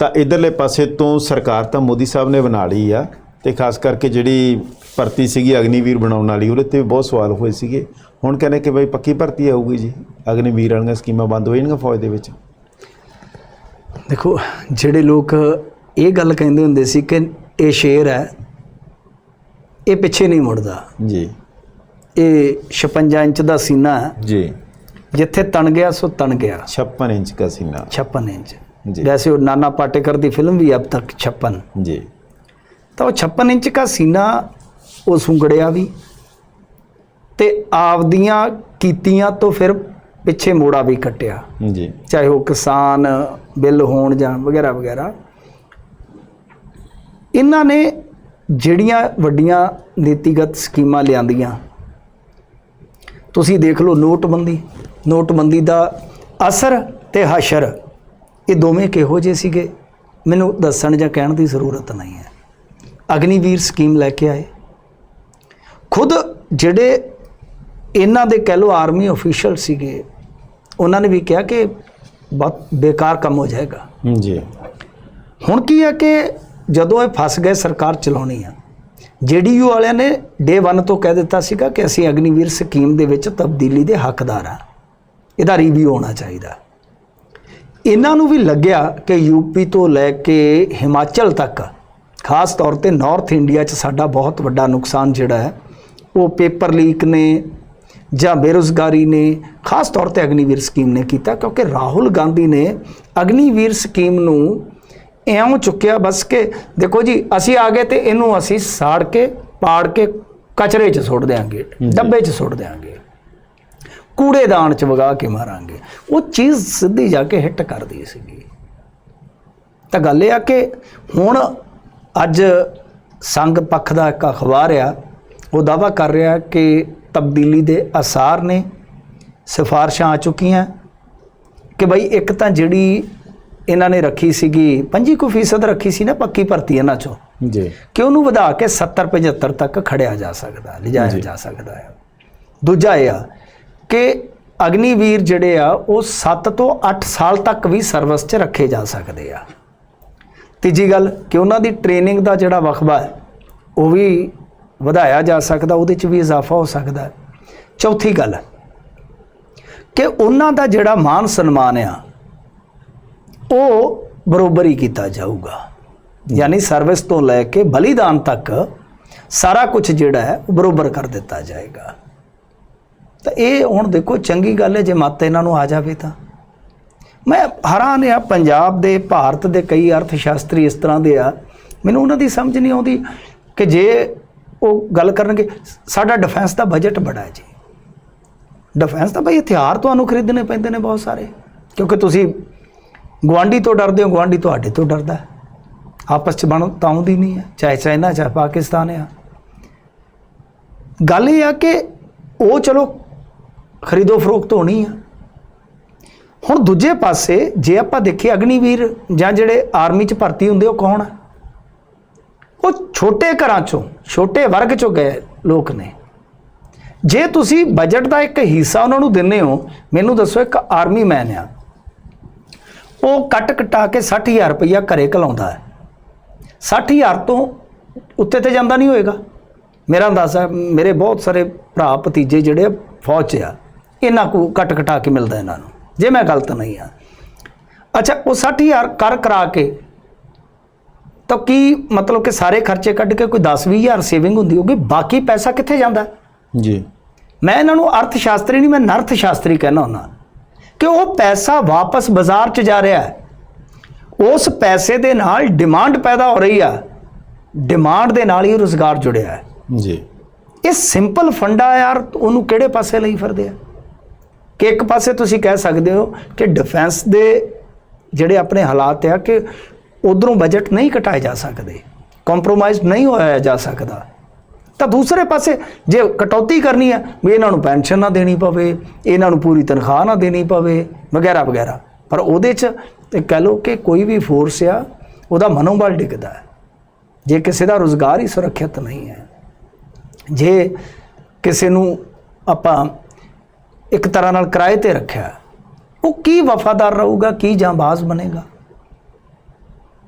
ਤਾਂ ਇਧਰਲੇ ਪਾਸੇ ਤੋਂ ਸਰਕਾਰ ਤਾਂ ਮੋਦੀ ਸਾਹਿਬ ਨੇ ਬਣਾ ਲਈ ਆ ਤੇ ਖਾਸ ਕਰਕੇ ਜਿਹੜੀ ਭਰਤੀ ਸੀਗੀ ਅਗਨੀਵੀਰ ਬਣਾਉਣ ਵਾਲੀ ਉਹਦੇ ਤੇ ਵੀ ਬਹੁਤ ਸਵਾਲ ਹੋਏ ਸੀਗੇ। ਹੁਣ ਕਹਿੰਦੇ ਕਿ ਬਈ ਪੱਕੀ ਭਰਤੀ ਆਊਗੀ ਜੀ। ਅਗਨੀਵੀਰ ਵਾਲੀਆਂ ਸਕੀਮਾਂ ਬੰਦ ਹੋ ਜਾਣਗੀਆਂ ਫੌਜ ਦੇ ਵਿੱਚ। ਦੇਖੋ ਜਿਹੜੇ ਲੋਕ ਇਹ ਗੱਲ ਕਹਿੰਦੇ ਹੁੰਦੇ ਸੀ ਕਿ ਇਹ ਸ਼ੇਰ ਹੈ ਇਹ ਪਿੱਛੇ ਨਹੀਂ ਮੁੜਦਾ। ਜੀ। ਇਹ 56 ਇੰਚ ਦਾ ਸੀਨਾ ਹੈ। ਜੀ। ਜਿੱਥੇ ਤਣ ਗਿਆ ਸੋ ਤਣ ਗਿਆ। 56 ਇੰਚ ਦਾ ਸੀਨਾ। 56 ਇੰਚ। ਜੀ। ਵੈਸੇ ਉਹ ਨਾਨਾ ਪਾਟੇਕਰ ਦੀ ਫਿਲਮ ਵੀ ਅਬ ਤੱਕ 56 ਜੀ। ਤਾਂ ਉਹ 56 ਇੰਚ ਦਾ ਸੀਨਾ ਉਹ ਸੁੰਗੜਿਆ ਵੀ। ਤੇ ਆਪਦੀਆਂ ਕੀਤੀਆਂ ਤੋਂ ਫਿਰ ਪਿੱਛੇ ਮੋੜਾ ਵੀ ਕੱਟਿਆ। ਜੀ। ਚਾਹੇ ਉਹ ਕਿਸਾਨ ਬਿੱਲ ਹੋਣ ਜਾਂ ਵਗੈਰਾ ਵਗੈਰਾ। ਇਹਨਾਂ ਨੇ ਜਿਹੜੀਆਂ ਵੱਡੀਆਂ ਨੀਤੀਗਤ ਸਕੀਮਾਂ ਲਿਆਂਦੀਆਂ। ਤੁਸੀਂ ਦੇਖ ਲਓ ਨੋਟਬੰਦੀ। ਨੋਟਬੰਦੀ ਦਾ ਅਸਰ ਤੇ ਹਸ਼ਰ। ਇਹ ਦੋਵੇਂ ਕਿਹੋ ਜਿਹੇ ਸੀਗੇ? ਮੈਨੂੰ ਦੱਸਣ ਜਾਂ ਕਹਿਣ ਦੀ ਜ਼ਰੂਰਤ ਨਹੀਂ ਹੈ। ਅਗਨੀਵੀਰ ਸਕੀਮ ਲੈ ਕੇ ਆਏ। ਖੁਦ ਜਿਹੜੇ ਇਹਨਾਂ ਦੇ ਕਹਿ ਲਓ ਆਰਮੀ ਅਫੀਸ਼ੀਅਲ ਸੀਗੇ ਉਹਨਾਂ ਨੇ ਵੀ ਕਿਹਾ ਕਿ ਬਹੁਤ ਬੇਕਾਰ ਕੰਮ ਹੋ ਜਾਏਗਾ। ਜੀ। ਹੁਣ ਕੀ ਹੈ ਕਿ ਜਦੋਂ ਇਹ ਫਸ ਗਏ ਸਰਕਾਰ ਚਲਾਉਣੀ ਆ ਜੇਡੀਯੂ ਵਾਲਿਆਂ ਨੇ ਡੇ 1 ਤੋਂ ਕਹਿ ਦਿੱਤਾ ਸੀਗਾ ਕਿ ਅਸੀਂ ਅਗਨੀਵੀਰ ਸਕੀਮ ਦੇ ਵਿੱਚ ਤਬਦੀਲੀ ਦੇ ਹੱਕਦਾਰ ਆ। ਇਹਦਾ ਰਿਵਿਊ ਹੋਣਾ ਚਾਹੀਦਾ। ਇਹਨਾਂ ਨੂੰ ਵੀ ਲੱਗਿਆ ਕਿ ਯੂਪੀ ਤੋਂ ਲੈ ਕੇ ਹਿਮਾਚਲ ਤੱਕ ਖਾਸ ਤੌਰ ਤੇ ਨਾਰਥ ਇੰਡੀਆ 'ਚ ਸਾਡਾ ਬਹੁਤ ਵੱਡਾ ਨੁਕਸਾਨ ਜਿਹੜਾ ਹੈ ਉਹ ਪੇਪਰ ਲੀਕ ਨੇ ਜਾਂ ਬੇਰੁਜ਼ਗਾਰੀ ਨੇ ਖਾਸ ਤੌਰ ਤੇ ਅਗਨੀਵੀਰ ਸਕੀਮ ਨੇ ਕੀਤਾ ਕਿਉਂਕਿ ਰਾਹੁਲ ਗਾਂਧੀ ਨੇ ਅਗਨੀਵੀਰ ਸਕੀਮ ਨੂੰ ਇਉਂ ਚੁੱਕਿਆ ਬਸ ਕਿ ਦੇਖੋ ਜੀ ਅਸੀਂ ਆ ਗਏ ਤੇ ਇਹਨੂੰ ਅਸੀਂ ਸਾੜ ਕੇ ਪਾੜ ਕੇ ਕਚਰੇ 'ਚ ਸੁੱਟ ਦਿਆਂਗੇ ਡੱਬੇ 'ਚ ਸੁੱਟ ਦਿਆਂਗੇ। ਕੂੜੇਦਾਨ 'ਚ ਵਗਾ ਕੇ ਮਾਰਾਂਗੇ। ਉਹ ਚੀਜ਼ ਸਿੱਧੀ ਜਾ ਕੇ ਹਿੱਟ ਕਰਦੀ ਸੀਗੀ। ਤਾਂ ਗੱਲ ਇਹ ਆ ਕਿ ਹੁਣ ਅੱਜ ਸੰਘ ਪੱਖ ਦਾ ਇੱਕ ਅਖਬਾਰ ਆ ਉਹ ਦਾਵਾ ਕਰ ਰਿਹਾ ਕਿ ਤਬਦੀਲੀ ਦੇ ਅਸਾਰ ਨੇ ਸਿਫਾਰਸ਼ਾਂ ਆ ਚੁੱਕੀਆਂ ਕਿ ਬਈ ਇੱਕ ਤਾਂ ਜਿਹੜੀ ਇਹਨਾਂ ਨੇ ਰੱਖੀ ਸੀਗੀ 25 ਫੀਸਦ ਰੱਖੀ ਸੀ ਨਾ ਪੱਕੀ ਭਰਤੀ ਇਹਨਾਂ ਚੋਂ। ਜੀ। ਕਿ ਉਹਨੂੰ ਵਧਾ ਕੇ 70 75 ਤੱਕ ਖੜਿਆ ਜਾ ਸਕਦਾ ਲਿਜਾਇਆ ਜਾ। ਸਕਦਾ ਹੈ ਦੂਜਾ ਇਹ ਆ ਕਿ ਅਗਨੀਵੀਰ ਜਿਹੜੇ ਆ, ਉਹ 7 ਤੋਂ 8 ਸਾਲ ਤੱਕ ਵੀ ਸਰਵਿਸ 'ਚ ਰੱਖੇ ਜਾ ਸਕਦੇ ਆ। ਤੀਜੀ ਗੱਲ ਕਿ ਉਹਨਾਂ ਦੀ ਟ੍ਰੇਨਿੰਗ ਦਾ ਜਿਹੜਾ ਵਕਬਾ ਹੈ, ਉਹ ਵੀ ਵਧਾਇਆ ਜਾ ਸਕਦਾ, ਉਹਦੇ 'ਚ ਵੀ ਇਜ਼ਾਫਾ ਹੋ ਸਕਦਾ ਹੈ। ਚੌਥੀ ਗੱਲ ਕਿ ਉਹਨਾਂ ਦਾ ਜਿਹੜਾ ਮਾਨ ਸਨਮਾਨ ਆ, ਉਹ ਬਰੋਬਰ ਹੀ ਕੀਤਾ ਜਾਊਗਾ। ਯਾਨੀ ਸਰਵਿਸ ਤੋਂ ਲੈ ਕੇ ਬਲੀਦਾਨ ਤੱਕ ਸਾਰਾ ਕੁਝ ਜਿਹੜਾ ਹੈ, ਉਹ ਬਰੋਬਰ ਕਰ ਦਿੱਤਾ ਜਾਏਗਾ। ਤਾਂ ਇਹ ਹੁਣ ਦੇਖੋ, ਚੰਗੀ ਗੱਲ ਹੈ, ਜੇ ਮੱਤ ਇਹਨਾਂ ਨੂੰ ਆ ਜਾਵੇ ਤਾਂ। ਮੈਂ ਹੈਰਾਨ ਆ ਪੰਜਾਬ ਦੇ, ਭਾਰਤ ਦੇ ਕਈ ਅਰਥ ਸ਼ਾਸਤਰੀ ਇਸ ਤਰ੍ਹਾਂ ਦੇ ਆ। ਮੈਨੂੰ ਉਹਨਾਂ ਦੀ ਸਮਝ ਨਹੀਂ ਆਉਂਦੀ ਕਿ ਜੇ ਉਹ ਗੱਲ ਕਰਨਗੇ, ਸਾਡਾ ਡਿਫੈਂਸ ਦਾ ਬਜਟ ਬੜਾ ਹੈ ਜੀ। ਡਿਫੈਂਸ ਦਾ ਭਾਈ ਹਥਿਆਰ ਤੁਹਾਨੂੰ ਖਰੀਦਣੇ ਪੈਂਦੇ ਨੇ ਬਹੁਤ ਸਾਰੇ, ਕਿਉਂਕਿ ਤੁਸੀਂ ਗੁਆਂਢੀ ਤੋਂ ਡਰਦੇ ਹੋ, ਗੁਆਂਢੀ ਤੁਹਾਡੇ ਤੋਂ ਡਰਦਾ ਆਪਸ ਚ ਬਣ ਤਾਂ ਆਉਂਦੀ ਨਹੀਂ ਹੈ, ਚਾਹੇ ਚਾਈਨਾ, ਚਾਹੇ ਪਾਕਿਸਤਾਨ ਆ। ਗੱਲ ਇਹ ਆ ਕਿ ਉਹ ਚਲੋ ਖਰੀਦੋ ਫਰੋਖਤ ਹੋਣੀ ਆ। ਹੁਣ ਦੂਜੇ ਪਾਸੇ ਜੇ ਆਪਾਂ ਦੇਖੀਏ ਅਗਨੀਵੀਰ ਜਾਂ ਜਿਹੜੇ ਆਰਮੀ ਚ ਭਰਤੀ ਹੁੰਦੇ ਉਹ ਕੌਣ ਆ? ਉਹ ਛੋਟੇ ਘਰਾਂ ਚੋਂ ਛੋਟੇ ਵਰਗ ਚੋਂ ਗਏ ਲੋਕ ਨੇ। ਜੇ ਤੁਸੀਂ ਬਜਟ ਦਾ ਇੱਕ ਹਿੱਸਾ ਉਹਨਾਂ ਨੂੰ ਦਿੰਦੇ ਹੋ ਮੈਨੂੰ ਦੱਸੋ ਇੱਕ ਆਰਮੀ ਮੈਨ ਆ। ਉਹ ਕੱਟ ਕਟਾ ਕੇ 60000 ਰੁਪਈਆ ਘਰੇ ਕਲਾਉਂਦਾ ਹੈ। 60000 ਤੋਂ ਉੱਤੇ ਤੇ ਜਾਂਦਾ ਨਹੀਂ ਹੋਏਗਾ। ਮੇਰਾ ਅੰਦਾਜ਼ਾ ਮੇਰੇ ਬਹੁਤ ਸਾਰੇ ਭਰਾ ਭਤੀਜੇ ਜਿਹੜੇ ਆ, ਫੌਜ 'ਚ ਆ। ਇਹਨਾਂ ਕੋ ਕੱਟ ਕਟਾ ਕੇ ਮਿਲਦਾ ਇਹਨਾਂ ਨੂੰ। ਜੇ ਮੈਂ ਗਲਤ ਨਹੀਂ ਆ ਅੱਛਾ ਉਹ 60000 ਕਰ ਕਰਾ ਕੇ ਤਾਂ ਕੀ ਮਤਲਬ ਕਿ ਸਾਰੇ ਖਰਚੇ ਕੱਢ ਕੇ ਕੋਈ 10 20000 ਸੇਵਿੰਗ ਹੁੰਦੀ ਹੋਗੀ ਬਾਕੀ ਪੈਸਾ ਕਿੱਥੇ ਜਾਂਦਾ? ਜੀ। ਮੈਂ ਇਹਨਾਂ ਨੂੰ ਅਰਥ ਸ਼ਾਸਤਰੀ ਨਹੀਂ ਮੈਂ ਨਰਥ ਸ਼ਾਸਤਰੀ ਕਹਿਣਾ ਹੁੰਦਾ। ਕਿ ਉਹ ਪੈਸਾ ਵਾਪਸ ਬਾਜ਼ਾਰ 'ਚ ਜਾ ਰਿਹਾ ਹੈ। ਉਸ ਪੈਸੇ ਦੇ ਨਾਲ ਡਿਮਾਂਡ ਪੈਦਾ ਹੋ ਰਹੀ ਆ। ਡਿਮਾਂਡ ਦੇ ਨਾਲ ਹੀ ਰੋਜ਼ਗਾਰ ਜੁੜਿਆ ਹੈ। ਜੀ। ਇਹ ਸਿੰਪਲ ਫੰਡਾ ਯਾਰ ਉਹਨੂੰ ਕਿਹੜੇ ਪਾਸੇ ਲਈ ਫਿਰਦੇ ਆ? ਕਿ ਇੱਕ ਪਾਸੇ ਤੁਸੀਂ ਕਹਿ ਸਕਦੇ ਹੋ ਕਿ ਡਿਫੈਂਸ ਦੇ ਜਿਹੜੇ ਆਪਣੇ ਹਾਲਾਤ ਆ ਕਿ ਉਧਰੋਂ ਬਜਟ ਨਹੀਂ ਘਟਾਏ ਜਾ ਸਕਦੇ ਕੰਪਰੋਮਾਈਜ਼ ਨਹੀਂ ਹੋਇਆ ਜਾ ਸਕਦਾ। ਤਾਂ ਦੂਸਰੇ ਪਾਸੇ ਜੇ ਕਟੌਤੀ ਕਰਨੀ ਹੈ ਵੀ ਇਹਨਾਂ ਨੂੰ ਪੈਨਸ਼ਨ ਨਾ ਦੇਣੀ ਪਵੇ, ਇਹਨਾਂ ਨੂੰ ਪੂਰੀ ਤਨਖਾਹ ਨਾ ਦੇਣੀ ਪਵੇ, ਵਗੈਰਾ ਵਗੈਰਾ। ਪਰ ਉਹਦੇ 'ਚ ਕਹਿ ਲਓ ਕਿ ਕੋਈ ਵੀ ਫੋਰਸ ਆ, ਉਹਦਾ ਮਨੋਬਲ ਡਿੱਗਦਾ ਹੈ। ਜੇ ਕਿਸੇ ਦਾ ਰੋਜ਼ਗਾਰ ਹੀ ਸੁਰੱਖਿਅਤ ਨਹੀਂ ਹੈ, ਜੇ ਕਿਸੇ ਨੂੰ ਆਪਾਂ ਇੱਕ ਤਰ੍ਹਾਂ ਨਾਲ ਕਿਰਾਏ ਤੇ ਰੱਖਿਆ। ਉਹ ਕੀ ਵਫਾਦਾਰ ਰਹੂਗਾ, ਕੀ ਜਾਂਬਾਜ਼ ਬਣੇਗਾ?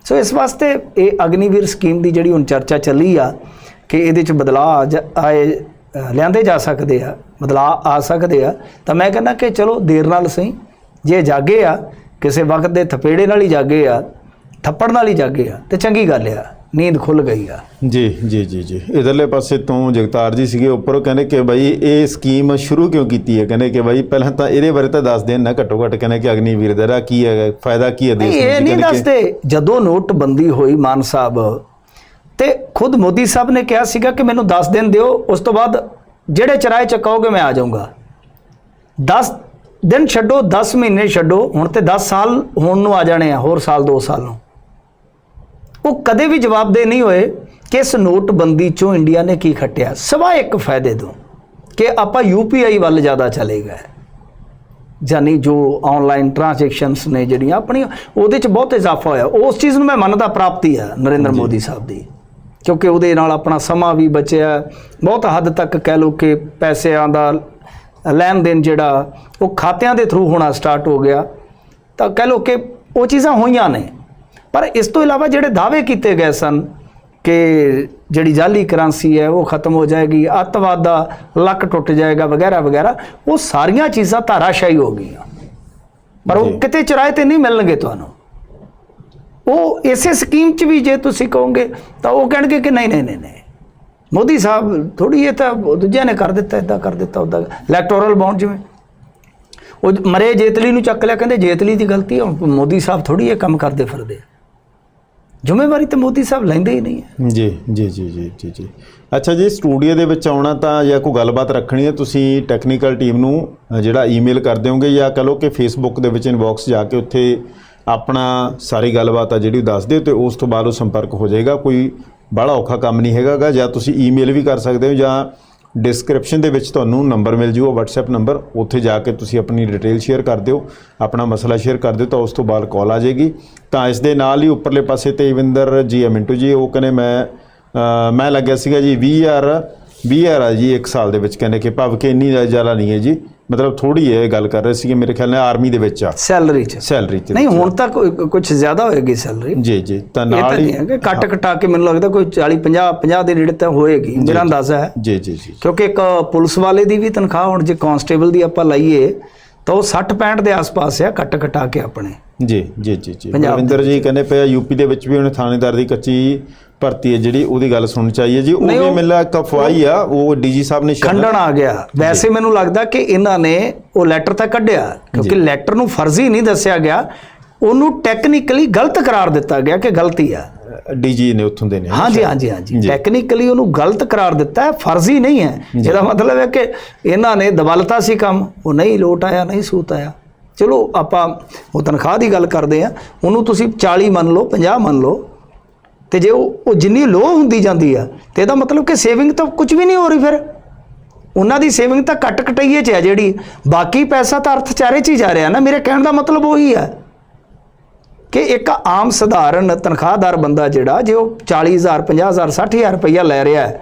ਸੋ ਇਸ ਵਾਸਤੇ ਇਹ ਅਗਨੀਵੀਰ ਸਕੀਮ ਦੀ ਜਿਹੜੀ ਹੁਣ ਚਰਚਾ ਚੱਲੀ ਆ ਕਿ ਇਹਦੇ ਚ ਬਦਲਾਅ ਜ- ਆਏ ਲਿਆਂਦੇ ਜਾ ਸਕਦੇ ਆ, ਬਦਲਾਅ ਆ ਸਕਦੇ ਆ, ਤਾਂ ਮੈਂ ਕਹਿੰਦਾ ਕਿ ਚਲੋ ਦੇਰ ਨਾਲ ਸਹੀ। ਜੇ ਜਾਗੇ ਆ, ਕਿਸੇ ਵਕਤ ਦੇ ਥਪੇੜੇ ਨਾਲ ਹੀ ਜਾਗੇ ਆ, ਥੱਪੜ ਨਾਲ ਹੀ ਜਾਗੇ ਆ, ਤੇ ਚੰਗੀ ਗੱਲ ਆ। ਨੀਂਦ ਖੁੱਲ ਗਈ ਆ। ਜੀ ਜੀ ਜੀ ਜੀ। ਇਧਰਲੇ ਪਾਸੇ ਤੋਂ ਜਗਤਾਰ ਜੀ ਸੀਗੇ ਉੱਪਰ ਕਹਿੰਦੇ ਕਿ ਬਾਈ ਇਹ ਸਕੀਮ ਸ਼ੁਰੂ ਕਿਉਂ ਕੀਤੀ ਹੈ? ਕਹਿੰਦੇ ਕਿ ਬਾਈ ਪਹਿਲਾਂ ਤਾਂ ਇਹਦੇ ਬਾਰੇ ਤਾਂ ਦੱਸ ਦੇਣ ਨਾ ਘੱਟੋ ਘੱਟ ਕਹਿੰਦੇ ਕਿ ਅਗਨੀਵੀਰ ਦਾ ਕੀ ਹੈ ਫਾਇਦਾ ਕੀ ਹੈ ਦੇਸ਼ ਨੂੰ? ਇਹ? ਨਹੀਂ ਦੱਸਦੇ। ਜਦੋਂ ਨੋਟਬੰਦੀ ਹੋਈ ਮਾਨ ਸਾਹਿਬ ਤੇ ਖੁਦ ਮੋਦੀ ਸਾਹਿਬ ਨੇ ਕਿਹਾ ਸੀਗਾ ਕਿ ਮੈਨੂੰ 10 ਦਿਨ ਦਿਓ ਉਸ ਤੋਂ ਬਾਅਦ ਜਿਹੜੇ ਚਰਾਏ ਚੱਕਾਓਗੇ ਮੈਂ ਆ ਜਾਊਂਗਾ। 10 ਦਿਨ ਛੱਡੋ 10 ਮਹੀਨੇ ਛੱਡੋ ਹੁਣ ਤੇ 10 ਸਾਲ ਹੋਣ ਨੂੰ ਆ ਜਾਣੇ ਆ ਹੋਰ ਸਾਲ 2 ਸਾਲ ਨੂੰ। ਉਹ ਕਦੇ ਵੀ ਜਵਾਬਦੇ ਨਹੀਂ ਹੋਏ ਕਿ ਇਸ ਨੋਟਬੰਦੀ ਚੋਂ ਇੰਡੀਆ ਨੇ ਕੀ ਖੱਟਿਆ। ਸਵਾ ਇੱਕ ਫਾਇਦੇ ਤੋਂ ਕਿ ਆਪਾਂ ਯੂਪੀਆਈ ਵੱਲ ਜ਼ਿਆਦਾ ਚਲੇ ਗਏ। ਜਾਨੀ ਜੋ ਆਨਲਾਈਨ ਟ੍ਰਾਂਜੈਕਸ਼ਨਸ ਨੇ ਜਿਹੜੀਆਂ ਆਪਣੀਆਂ ਉਹਦੇ ਚ ਬਹੁਤ ਇਜ਼ਾਫਾ ਹੋਇਆ। ਉਸ ਚੀਜ਼ ਨੂੰ ਮੈਂ ਮੰਨਦਾ ਪ੍ਰਾਪਤੀ ਆ ਨਰਿੰਦਰ ਮੋਦੀ ਸਾਹਿਬ ਦੀ। ਕਿਉਂਕਿ ਉਹਦੇ ਨਾਲ ਆਪਣਾ ਸਮਾਂ ਵੀ ਬਚਿਆ। ਬਹੁਤ ਹੱਦ ਤੱਕ ਕਹਿ ਲਓ ਕਿ ਪੈਸਿਆਂ ਦਾ ਲੈਣ ਦੇਣ ਜਿਹੜਾ ਉਹ ਖਾਤਿਆਂ ਦੇ ਥਰੂ ਹੋਣਾ ਸਟਾਰਟ ਹੋ ਗਿਆ। ਤਾਂ ਕਹਿ ਲਓ ਕਿ ਉਹ ਚੀਜ਼ਾਂ ਹੋਈਆਂ ਨੇ। ਪਰ ਇਸ ਤੋਂ ਇਲਾਵਾ ਜਿਹੜੇ ਦਾਅਵੇ ਕੀਤੇ ਗਏ ਸਨ ਕਿ ਜਿਹੜੀ ਜਾਲੀ ਕਰੰਸੀ ਹੈ ਉਹ ਖਤਮ ਹੋ ਜਾਏਗੀ ਅੱਤਵਾਦ ਦਾ ਲੱਕ ਟੁੱਟ ਜਾਏਗਾ ਵਗੈਰਾ ਵਗੈਰਾ ਉਹ ਸਾਰੀਆਂ ਚੀਜ਼ਾਂ ਧਾਰਾਸ਼ਾਹੀ ਹੋ ਗਈਆਂ। ਪਰ ਉਹ। ਕਿਤੇ ਚਰਾਏ ਤੇ ਨਹੀਂ ਮਿਲਣਗੇ ਤੁਹਾਨੂੰ। ਉਹ ਇਸੇ ਸਕੀਮ 'ਚ ਵੀ ਜੇ ਤੁਸੀਂ ਕਹੋਗੇ ਤਾਂ ਉਹ ਕਹਿਣਗੇ ਕਿ ਨਹੀਂ ਨਹੀਂ ਨਹੀਂ ਮੋਦੀ ਸਾਹਿਬ ਥੋੜੀ ਇਹ ਤਾਂ ਦੂਜਿਆਂ ਨੇ ਕਰ ਦਿੱਤਾ ਇਦਾਂ ਕਰ ਦਿੱਤਾ ਉਦਾਂ ਇਲੈਕਟੋਰਲ ਬੌਂਡ ਜਿਵੇਂ। ਉਹ ਮਰੇ ਜੇਤਲੀ ਨੂੰ ਚੱਕ ਲਿਆ ਕਹਿੰਦੇ ਜੇਤਲੀ ਦੀ ਗਲਤੀ ਹੈ ਹੁਣ ਮੋਦੀ ਸਾਹਿਬ ਥੋੜੀ ਇਹ ਕੰਮ ਕਰਦੇ ਫਿਰਦੇ ਆ। ਜ਼ਿੰਮੇਵਾਰੀ ਤਾਂ ਮੋਦੀ ਸਾਹਿਬ ਲੈਂਦੇ ਹੀ ਨਹੀਂ ਹੈ। ਜੀ ਜੀ ਜੀ ਜੀ ਜੀ ਜੀ। ਅੱਛਾ ਜੀ, ਸਟੂਡੀਓ ਦੇ ਵਿੱਚ ਆਉਣਾ ਤਾਂ ਜਾਂ ਕੋਈ ਗੱਲਬਾਤ ਰੱਖਣੀ ਹੈ ਤੁਸੀਂ ਟੈਕਨੀਕਲ ਟੀਮ ਨੂੰ, ਜਿਹੜਾ ਈਮੇਲ ਕਰ ਦਿਓਗੇ ਜਾਂ ਕਹ ਲਓ ਕਿ ਫੇਸਬੁੱਕ ਦੇ ਵਿੱਚ ਇਨਬਾਕਸ ਜਾ ਕੇ ਉੱਥੇ ਆਪਣਾ ਸਾਰੀ ਗੱਲਬਾਤ ਆ ਜਿਹੜੀ ਉਹ ਦੱਸ ਦਿਓ ਤੇ ਉਸ ਤੋਂ ਬਾਅਦ ਉਹ ਸੰਪਰਕ ਹੋ ਜਾਏਗਾ। ਕੋਈ ਬੜਾ ਔਖਾ ਕੰਮ ਨਹੀਂ ਹੈਗਾਗਾ ਜਾਂ ਤੁਸੀਂ ਈਮੇਲ ਵੀ ਕਰ ਸਕਦੇ ਹੋ ਜਾਂ ਡਿਸਕ੍ਰਿਪਸ਼ਨ ਦੇ ਵਿੱਚ ਤੁਹਾਨੂੰ ਨੰਬਰ ਮਿਲ ਜੂਗਾ WhatsApp ਨੰਬਰ ਉੱਥੇ ਜਾ ਕੇ ਤੁਸੀਂ ਆਪਣੀ ਡਿਟੇਲ ਸ਼ੇਅਰ ਕਰ ਦਿਓ ਆਪਣਾ ਮਸਲਾ ਸ਼ੇਅਰ ਕਰ ਦਿਓ ਤਾਂ ਉਸ ਤੋਂ ਬਾਅਦ ਕਾਲ ਆ ਜਾਏਗੀ। ਤਾਂ ਇਸ ਦੇ ਨਾਲ ਹੀ ਉੱਪਰਲੇ ਪਾਸੇ ਤੇ ਇਵਿੰਦਰ ਜੀ ਆ ਮਿੰਟੂ ਜੀ ਉਹ ਕਹਿੰਦੇ ਮੈਂ ਅ, ਮੈਂ ਲੱਗਿਆ ਸੀਗਾ ਜੀ 20000 20000 ਆ ਜੀ 1 ਸਾਲ ਦੇ ਵਿੱਚ। ਕਹਿੰਦੇ ਕਿ ਭਾਵ ਕਿ ਇੰਨੀ ਜ਼ਿਆਦਾ ਨਹੀਂ ਹੈ ਜੀ। ਮਤਲਬ ਥੋੜੀ ਹੈ ਗੱਲ ਕਰ ਰਹੇ ਸੀਗੇ ਮੇਰੇ ਖਿਆਲ ਨਾਲ ਆਰਮੀ ਦੇ ਵਿੱਚ ਆ। ਸੈਲਰੀ 'ਚ। ਸੈਲਰੀ ਤੇ ਨਹੀਂ ਹੁਣ ਤਾਂ ਕੁਝ ਜ਼ਿਆਦਾ ਹੋਏਗੀ ਸੈਲਰੀ? ਜੀ ਜੀ ਤਾਂ ਨਾਲ ਹੀ ਕੱਟ ਕਟਾ ਕੇ ਮੈਨੂੰ ਲੱਗਦਾ ਕੋਈ 40 50 50 ਦੇ ਨੇੜੇ ਤਾਂ ਹੋਏਗੀ ਮੇਰਾ ਅੰਦਾਜ਼ਾ ਹੈ। ਜੀ ਜੀ ਜੀ। ਕਿਉਂਕਿ ਇੱਕ ਪੁਲਿਸ ਵਾਲੇ ਦੀ ਵੀ ਤਨਖਾਹ ਹੁਣ ਜੇ ਕਾਂਸਟੇਬਲ ਦੀ ਆਪਾਂ ਲਾਈਏ ਤਾਂ ਉਹ 60 65 ਦੇ ਆਸ-ਪਾਸ ਆ ਕੱਟ ਕਟਾ ਕੇ ਆਪਣੇ। ਜੀ ਜੀ ਜੀ ਜੀ। ਰਵਿੰਦਰ ਜੀ ਕਹਿੰਦੇ ਪਿਆ ਯੂਪੀ ਦੇ ਵਿੱਚ ਵੀ ਉਹਨੇ ਥਾਣੇਦਾਰ ਦੀ ਕੱਚੀ ਭਰਤੀ ਹੈ ਜਿਹੜੀ ਉਹਦੀ ਗੱਲ ਸੁਣਨੀ ਚਾਹੀਏ ਜੀ। ਉਹ ਵੀ ਇੱਕ ਅਫਵਾਹੀ ਆ ਉਹ ਡੀਜੀ ਸਾਹਿਬ ਨੇ ਖੰਡਨ ਆ ਗਿਆ। ਵੈਸੇ ਮੈਨੂੰ ਲੱਗਦਾ ਕਿ ਇਹਨਾਂ ਨੇ ਉਹ ਲੈਟਰ ਤਾਂ ਕੱਢਿਆ ਕਿਉਂਕਿ ਲੈਟਰ ਨੂੰ ਫਰਜ਼ੀ ਨਹੀਂ ਦੱਸਿਆ ਗਿਆ। ਉਹਨੂੰ ਟੈਕਨੀਕਲੀ ਗਲਤ ਕਰਾਰ ਦਿੱਤਾ ਗਿਆ ਕਿ ਗਲਤੀ ਆ। ਡੀਜੀ ਨੇ ਉੱਥੋਂ ਦੇ ਨੇ। ਹਾਂਜੀ ਹਾਂਜੀ ਹਾਂਜੀ। ਟੈਕਨੀਕਲੀ ਉਹਨੂੰ ਗਲਤ ਕਰਾਰ ਦਿੱਤਾ ਹੈ ਫਰਜ਼ੀ ਨਹੀਂ ਹੈ। ਇਹਦਾ ਮਤਲਬ ਹੈ ਕਿ ਇਹਨਾਂ ਨੇ ਦਬਲਤਾ ਸੀ ਕੰਮ ਉਹ ਨਹੀਂ ਲੋਟ ਆਇਆ ਨਹੀਂ ਸੂਤ ਆਇਆ। ਚਲੋ ਆਪਾਂ ਉਹ ਤਨਖਾਹ ਦੀ ਗੱਲ ਕਰਦੇ ਆ ਉਹਨੂੰ ਤੁਸੀਂ 40 ਮੰਨ ਲਓ 50 ਮੰਨ ਲਓ। ਤੇ ਜੇ ਉਹ ਉਹ ਜਿੰਨੀ ਲੋ ਹੁੰਦੀ ਜਾਂਦੀ ਆ ਤੇ ਇਹਦਾ ਮਤਲਬ ਕਿ ਸੇਵਿੰਗ ਤਾਂ ਕੁਝ ਵੀ ਨਹੀਂ ਹੋ ਰਹੀ ਫਿਰ। ਉਹਨਾਂ ਦੀ ਸੇਵਿੰਗ ਤਾਂ ਕੱਟ ਕਟਈਏ ਚ ਹੈ ਜਿਹੜੀ। ਬਾਕੀ ਪੈਸਾ ਤਾਂ ਅਰਥਚਾਰੇ ਚ ਹੀ ਜਾ ਰਿਹਾ ਨਾ। ਮੇਰੇ ਕਹਿਣ ਦਾ ਮਤਲਬ ਉਹੀ ਹੈ ਕਿ ਇੱਕ ਆਮ ਸਧਾਰਨ ਤਨਖਾਹਦਾਰ ਬੰਦਾ ਜਿਹੜਾ ਜੇ ਉਹ 40000 50000 60000 ਰੁਪਈਆ ਲੈ ਰਿਹਾ ਹੈ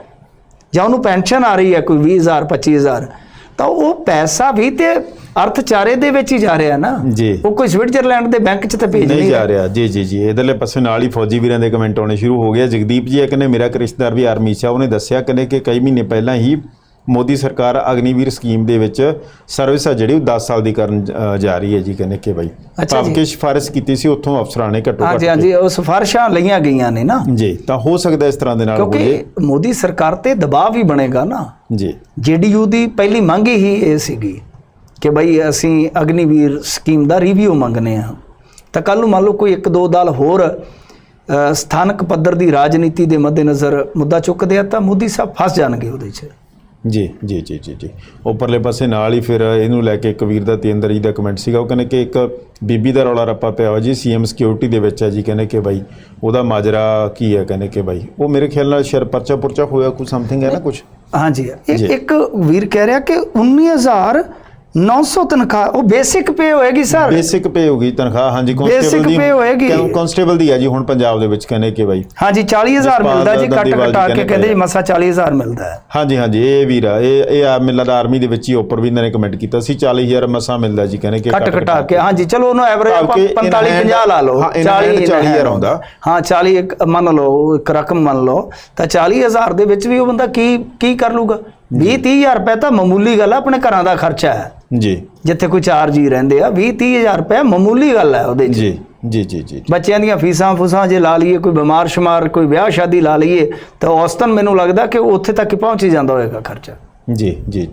ਜਾਂ ਉਹਨੂੰ ਪੈਨਸ਼ਨ ਆ ਰਹੀ ਹੈ ਕੋਈ 20000 25000 ਤਾਂ ਉਹ ਪੈਸਾ ਵੀ ਤੇ ਅਰਥਚਾਰੇ ਦੇ ਵਿੱਚ ਹੀ ਜਾ ਰਿਹਾ ਨਾ। ਜੀ। ਉਹ ਕੋਈ ਸਵਿਟਜ਼ਰਲੈਂਡ ਦੇ ਬੈਂਕ 'ਚ ਤਾਂ ਭੇਜ ਨਹੀਂ ਜਾ ਰਿਹਾ। ਜੀ ਜੀ ਜੀ। ਇਧਰਲੇ ਪਾਸੇ ਨਾਲ ਹੀ ਫੌਜੀ ਵੀਰਾਂ ਦੇ ਕਮੈਂਟ ਆਉਣੇ ਸ਼ੁਰੂ ਹੋ ਗਏ ਜਗਦੀਪ ਜੀ ਕਹਿੰਦੇ ਮੇਰਾ ਇੱਕ ਰਿਸ਼ਤੇਦਾਰ ਵੀ ਆਰਮੀ ਆ ਉਹਨੇ ਦੱਸਿਆ ਕਹਿੰਦੇ ਕਿ ਕਈ ਮਹੀਨੇ ਪਹਿਲਾਂ ਹੀ ਮੋਦੀ ਸਰਕਾਰ ਅਗਨੀਵੀਰ ਸਕੀਮ ਦੇ ਵਿੱਚ ਸਰਵਿਸ ਆ ਜਿਹੜੀ ਉਹ 10 ਸਾਲ ਦੀ ਕਰਨ ਜਾ ਰਹੀ ਹੈ ਜੀ ਕਹਿੰਦੇ ਕਿ ਬਾਈ ਅੱਛਾ ਜੀ। ਕਿ ਸਿਫਾਰਿਸ਼ ਕੀਤੀ ਸੀ ਉੱਥੋਂ ਅਫਸਰਾਂ ਨੇ ਘੱਟੋ ਹਾਂਜੀ ਘੱਟ ਹਾਂਜੀ ਉਹ ਸਿਫਾਰਿਸ਼ਾਂ ਲਈਆਂ ਗਈਆਂ ਨੇ ਨਾ। ਜੀ ਤਾਂ ਹੋ ਸਕਦਾ ਇਸ ਤਰ੍ਹਾਂ ਦੇ ਨਾਲ ਹੋ ਜੇ ਕਿਉਂਕਿ ਮੋਦੀ ਸਰਕਾਰ ਤੇ ਦਬਾਅ ਵੀ ਬਣੇਗਾ ਨਾ। ਜੀ। ਜੀਡੀਯੂ ਦੀ ਪਹਿਲੀ ਮੰਗ ਹੀ ਇਹ ਸੀਗੀ ਕਿ ਬਈ ਅਸੀਂ ਅਗਨੀਵੀਰ ਸਕੀਮ ਦਾ ਰਿਵਿਊ ਮੰਗਨੇ ਆ ਤਾਂ ਕੱਲ ਨੂੰ ਮੰਨ ਲਓ ਕੋਈ ਇੱਕ ਦੋ ਦਲ ਹੋਰ ਸਥਾਨਕ ਪੱਧਰ ਦੀ ਰਾਜਨੀਤੀ ਦੇ ਮੱਦੇਨਜ਼ਰ ਮੁੱਦਾ ਚੁੱਕਦੇ ਆ ਤਾਂ ਮੋਦੀ ਸਾਹਿਬ ਫਸ ਜਾਣਗੇ ਉਹਦੇ 'ਚ। ਜੀ ਜੀ ਜੀ ਜੀ ਜੀ। ਉੱਪਰਲੇ ਪਾਸੇ ਨਾਲ ਹੀ ਫਿਰ ਇਹਨੂੰ ਲੈ ਕੇ ਇੱਕ ਵੀਰ ਦਾ ਤੇਂਦਰ ਜੀ ਦਾ ਕਮੈਂਟ ਸੀਗਾ। ਉਹ ਕਹਿੰਦੇ ਕਿ ਇੱਕ ਬੀਬੀ ਦਾ ਰੌਲਾ ਰੱਪਾ ਪਿਆ ਹੋਇਆ ਜੀ ਸੀਐਮ ਸਿਕਿਉਰਿਟੀ ਦੇ ਵਿੱਚ ਹੈ ਜੀ ਕਹਿੰਦੇ ਕਿ ਬਾਈ ਉਹਦਾ ਮਾਜਰਾ ਕੀ ਹੈ ਕਹਿੰਦੇ ਕਿ ਬਾਈ। ਉਹ ਮੇਰੇ ਖਿਆਲ ਨਾਲ ਸ਼ਰ ਪਰਚਾ ਪੁਰਚਾ ਹੋਇਆ ਕੋਈ ਸਮਥਿੰਗ ਹੈ ਨਾ ਕੁਝ ਹਾਂਜੀ ਇੱਕ ਵੀਰ ਕਹਿ ਰਿਹਾ ਕਿ 19000 900 ਤਨਖਾਹ ਉਹ ਬੇਸਿਕ ਪੇ ਹੋਏਗੀ ਸਰ ਬੇਸਿਕ ਪੇ ਹੋਗੀ ਤਨਖਾਹ ਹਾਂਜੀ ਹੋਏਗੀ। ਕਨਸਟੇਬਲ ਦੀ ਆ ਜੀ ਹੁਣ ਪੰਜਾਬ ਦੇ ਵਿੱਚ ਕਹਿੰਦੇ ਕਿ ਬਾਈ ਹਾਂਜੀ 40000 ਜਸਪਾਲ ਮਿਲਦਾ ਜੀ ਕੱਟ ਕਟਾ ਕੇ ਕਹਿੰਦੇ ਜੀ। ਮਸਾ 40000 ਮਿਲਦਾ ਹੈ ਹਾਂਜੀ ਹਾਂਜੀ ਇਹ ਵੀਰ ਇਹ ਇਹ ਆ ਮਿਲਦਾ ਆਰਮੀ ਦੇ ਵਿੱਚ ਹੀ ਉੱਪਰ ਵੀ ਇਹਨਾਂ ਨੇ ਕਮੈਂਟ ਕੀਤਾ ਸੀ 40000 ਮਸਾ ਮਿਲਦਾ ਜੀ ਕਹਿੰਦੇ ਕਿ ਕੱਟ ਕਟਾ ਕੇ ਹਾਂਜੀ ਚਲੋ ਉਹਨੂੰ ਐਵਰੇਜ ਭਾਵ ਕਿ 45 in hand- 50 ਲਾ ਲਓ ਹਾਂ, in hand 40,000 ਆਉਂਦਾ। ਹਾਂ 40 ਇੱਕ ਮੰਨ ਲਓ ਇੱਕ ਰਕਮ ਮੰਨ ਲਓ ਤਾਂ 40000 ਦੇ ਵਿੱਚ ਵੀ ਉਹ ਬੰਦਾ ਕੀ ਕੀ ਕਰ ਲੂਗਾ 20 30000 ਰੁਪਏ ਤਾਂ ਮਾਮੂਲੀ ਗੱਲ ਆ ਆਪਣੇ ਘਰਾਂ ਦਾ ਖਰਚਾ ਹੈ। ਜੀ। ਜਿੱਥੇ ਕੋਈ ਚਾਰ ਜੀ ਰਹਿੰਦੇ ਆ 20 30000 ਰੁਪਏ ਮਾਮੂਲੀ ਗੱਲ ਹੈ ਉਹਦੇ ਜੀ ਜੀ ਜੀ ਜੀ। ਬੱਚਿਆਂ ਦੀਆਂ ਫੀਸਾਂ ਫੂਸਾਂ ਜੇ ਲਾ ਲਈਏ ਕੋਈ ਬਿਮਾਰ ਸ਼ਮਾਰ ਕੋਈ ਵਿਆਹ ਸ਼ਾਦੀ ਲਾ ਲਈਏ ਤਾਂ ਔਸਤਨ ਮੈਨੂੰ ਲੱਗਦਾ ਕਿ ਉੱਥੇ ਤੱਕ ਹੀ ਪਹੁੰਚ ਹੀ ਜਾਂਦਾ ਹੋਏਗਾ ਖਰਚਾ। ਜੀ ਜੀ।